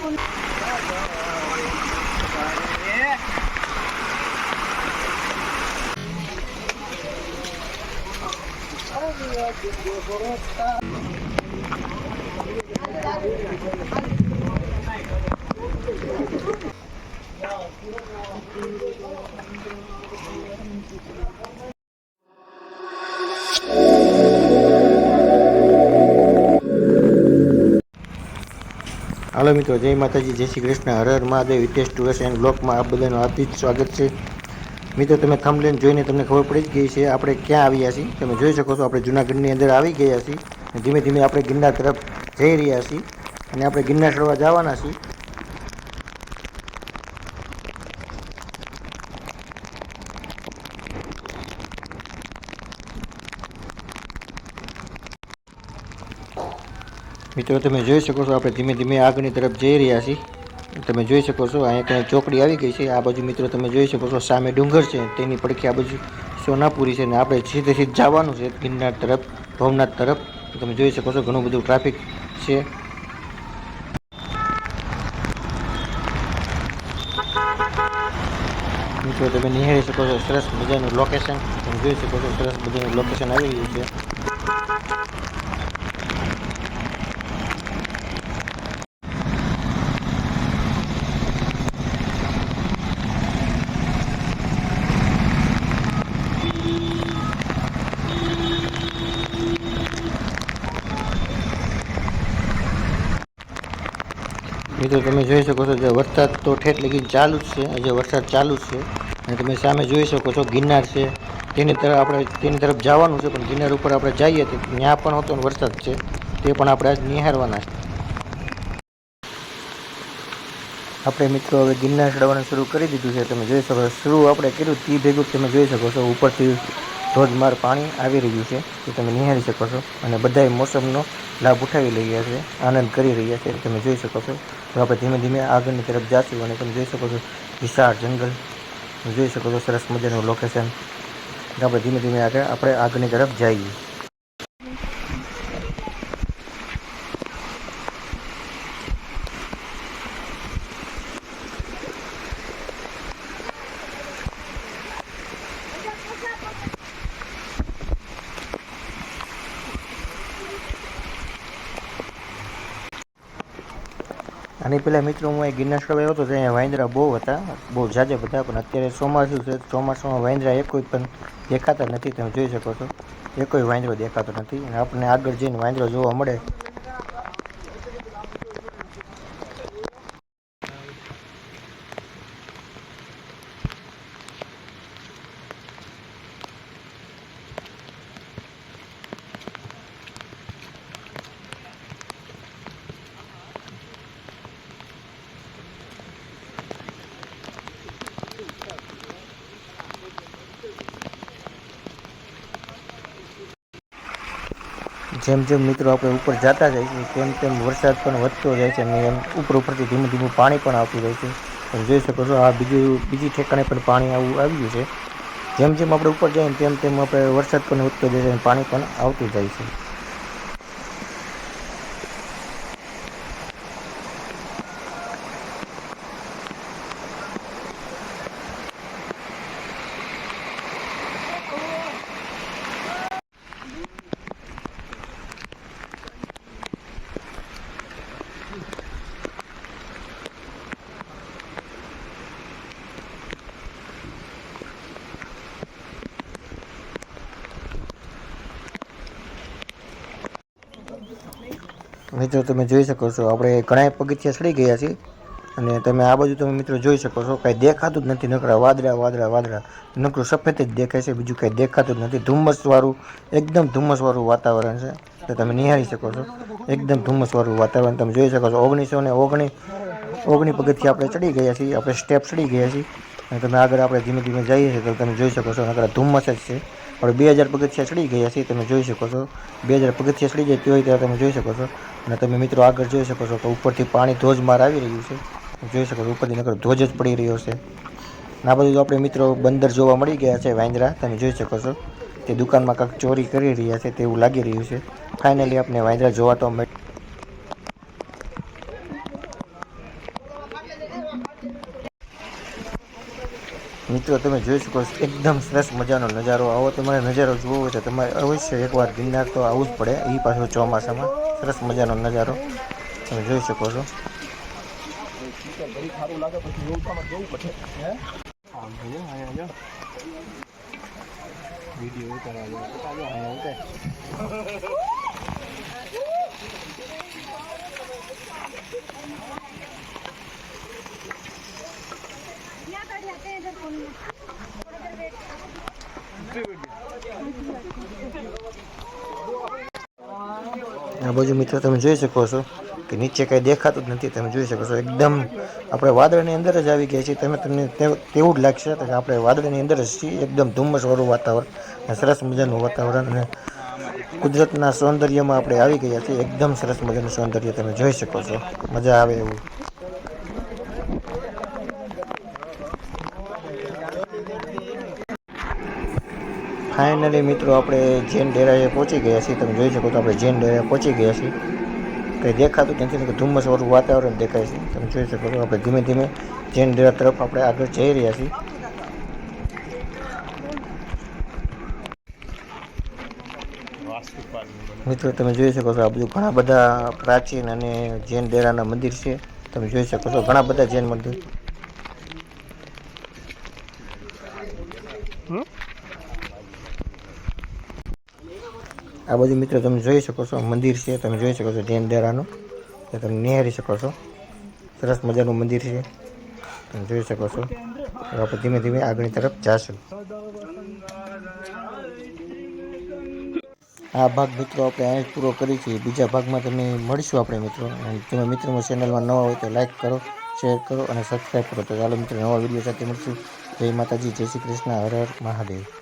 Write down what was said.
だからおいしそうだね。હાલો મિત્રો, જય માતાજી, જય શ્રી કૃષ્ણ. હર મહાદેવ, હિતેશ ટુરસ એન્ડ બ્લોકમાં આપ બધાનું હાર્દિક સ્વાગત છે. મિત્રો, તમે થંબલેન જોઈને તમને ખબર પડી જ ગઈ છે, આપણે ક્યાં આવ્યા છીએ. તમે જોઈ શકો છો, આપણે જૂનાગઢની અંદર આવી ગયા છીએ. ધીમે ધીમે આપણે ગિરનાર તરફ જઈ રહ્યા છીએ. અને આપણે ગિરનાર ચડવા જવાના છીએ. મિત્રો, તમે જોઈ શકો છો, આપણે ધીમે ધીમે આગળની તરફ જઈ રહ્યા છીએ. તમે જોઈ શકો છો, અહીંયા કંઈ ચોકડી આવી ગઈ છે. આ બાજુ મિત્રો, તમે જોઈ શકો છો, સામે ડુંગર છે, તેની પડખે આ બાજુ સોનાપુરી છે, અને આપણે સીધે સીધે જવાનું છે, ગિરનાર તરફ ભવનાથ તરફ. તમે જોઈ શકો છો, ઘણું બધું ટ્રાફિક છે. મિત્રો, તમે નિહાળી શકો છો, સરસ મજાનું લોકેશન તમે જોઈ શકો છો, સરસ મજાનું લોકેશન આવી ગયું છે. મિત્રો, તમે જોઈ શકો છો જે વરસાદ તો ઠેઠ લગી ચાલુ જ છે. આજે વરસાદ ચાલુ જ છે. અને તમે સામે જોઈ શકો છો ગિરનાર છે. તેની તરફ આપણે, તેની તરફ જવાનું છે, પણ ગિરનાર ઉપર આપણે જઈએ તો ત્યાં પણ હતો વરસાદ છે. તે પણ આપણે આજ નિહાળવાના છે. આપણે મિત્રો હવે ગિરનાર ચડવાનું શરૂ કરી દીધું છે. તમે જોઈ શકો શરૂ આપણે કર્યું તે ભેગું તમે જોઈ શકો છો, ઉપરથી ધોધમાર પાણી આવી રહ્યું છે તે તમે નિહાળી શકો છો. અને બધાય મોસમનો લાભ ઉઠાવી રહ્યા છે, આનંદ કરી રહ્યા છે તમે જોઈ શકો છો. તો આપણે ધીમે ધીમે આગળની તરફ જાશું અને તમે જોઈ શકો છો વિશાળ જંગલ. જોઈ શકો છો સરસ મજાનું લોકેશન આપણે ધીમે ધીમે આગળ, આપણે આગળની તરફ જઈએ. આની પહેલાં મિત્રો હું એક ગિરનાર ચડવા આવ્યો હતો, ત્યાં વાંદરા બહુ હતા, બહુ ઝાઝા બધા, પણ અત્યારે ચોમાસું છે, ચોમાસામાં વાંદરા કોઈ પણ દેખાતા નથી, તમે જોઈ શકો છો. એક કોઈ વાંદરો દેખાતો નથી. અને આપણને આગળ જઈને વાંદરો જોવા મળે જેમ જેમ મિત્રો આપણે ઉપર જતા જાય છે, તેમ તેમ વરસાદ પણ વધતો જાય છે અને એમ ઉપર ઉપરથી ધીમે ધીમું પાણી પણ આવતું જાય છે. તમે જોઈ શકો છો, આ બીજું, બીજી ઠેકાણે પણ પાણી આવું આવ્યું છે. જેમ જેમ આપણે ઉપર જઈએ તેમ તેમ આપણે વરસાદ પણ વધતો જાય છે અને પાણી પણ આવતું જાય છે. મિત્રો, તમે જોઈ શકો છો, આપણે ઘણા પગથિયા ચડી ગયા છીએ. અને તમે આ બાજુ તમે મિત્રો જોઈ શકો છો, કાંઈ દેખાતું જ નથી. નકરા વાદળા વાદળા વાદળા. નકરું સફેદ જ દેખાય છે, બીજું કાંઈ દેખાતું જ નથી. ધુમ્મસવાળું, એકદમ ધુમ્મસવાળું વાતાવરણ છે. તો તમે નિહાળી શકો છો. એકદમ ધુમ્મસવાળું વાતાવરણ. તમે જોઈ શકો છો, ઓગણીસો ને ઓગણી ઓગણી પગથિયા આપણે ચડી ગયા છીએ, આપણે સ્ટેપ ચડી ગયા છીએ. અને તમે આગળ આપણે ધીમે ધીમે જઈએ છીએ તો તમે જોઈ શકો છો આગળ ધુમ્મસ જ છે. આપણે બે હજાર પગથિયા ચડી ગયા છીએ, તમે જોઈ શકો છો. બે હજાર પગથિયા ચડી જાય હોય ત્યારે તમે જોઈ શકો છો. અને તમે મિત્રો આગળ જોઈ શકો છો તો ઉપરથી પાણી ધોધમાર આવી રહ્યું છે. જોઈ શકો છો ઉપરથી નગર ધોજ જ પડી રહ્યો છે. આ બધું આપણે મિત્રો બંદર જોવા મળી ગયા છે વાંદરા, તમે જોઈ શકો છો. તે દુકાનમાં કાંઈક ચોરી કરી રહ્યા છે તેવું લાગી રહ્યું છે. ફાઇનલી આપણે વાંદરા જોવા તો મળ- મિત્રો, તમે જોઈ શકો છો, એકદમ સરસ મજાનો નજારો. આવો તમારે નજારો જોવો હોય તો તમારે અવશ્ય એકવાર ગિરનાર તો આવવું જ પડે. એ પાછું ચોમાસામાં સરસ મજાનો નજારો તમે જોઈ શકો છો. ઘડી આ બાજુ મિત્રો તમે જોઈ શકો છો કે નીચે કંઈ દેખાતું જ નથી, તમે જોઈ શકો છો એકદમ આપણે વાદળની અંદર જ આવી ગયા છીએ. તમે તમને તેવું જ લાગશે કે આપણે વાદળની અંદર જ છીએ, એકદમ ધુમ્મસવાળું વાતાવરણ અને સરસ મજાનું વાતાવરણ અને કુદરતના સૌંદર્યમાં આપણે આવી ગયા છીએ. એકદમ સરસ મજાનું સૌંદર્ય તમે જોઈ શકો છો. મજા આવે એવું. ફાઇનલી મિત્રો, આપણે જૈન ડેરાએ પહોંચી ગયા છીએ. તમે જોઈ શકો છો, આપણે જૈન ડેરાએ પહોંચી ગયા છીએ. કંઈ દેખાતું ત્યાંથી કે ધુમ્મસવાળું વાતાવરણ દેખાય છે. તમે જોઈ શકો છો, આપણે ધીમે ધીમે જૈન ડેરા તરફ આપણે આગળ જઈ રહ્યા છીએ. મિત્રો, તમે જોઈ શકો છો, આ બધું ઘણા બધા પ્રાચીન અને જૈન ડેરાના મંદિર છે. તમે જોઈ શકો છો, ઘણા બધા જૈન મંદિર. આ બધું મિત્રો તમે જોઈ શકો છો. મંદિર છે, તમે જોઈ શકો છો જૈન ડેરાનું. તે તમે નિહાળી શકો છો. સરસ મજાનું મંદિર છે. તમે જોઈ શકો છો. આપણે ધીમે ધીમે આગળની તરફ જાશું. આ ભાગ મિત્રો આપણે અહીં પૂરો કરી છે બીજા ભાગમાં તમે મળીશું આપણે મિત્રો. અને તમે મિત્રો ચેનલમાં નવા હોય તો લાઈક કરો, શેર કરો અને સબસ્ક્રાઈબ કરો. તો ચાલો મિત્રો, નવા વીડિયો સાથે મળશું. જય માતાજી, જય શ્રી કૃષ્ણ. હર હર મહાદેવ.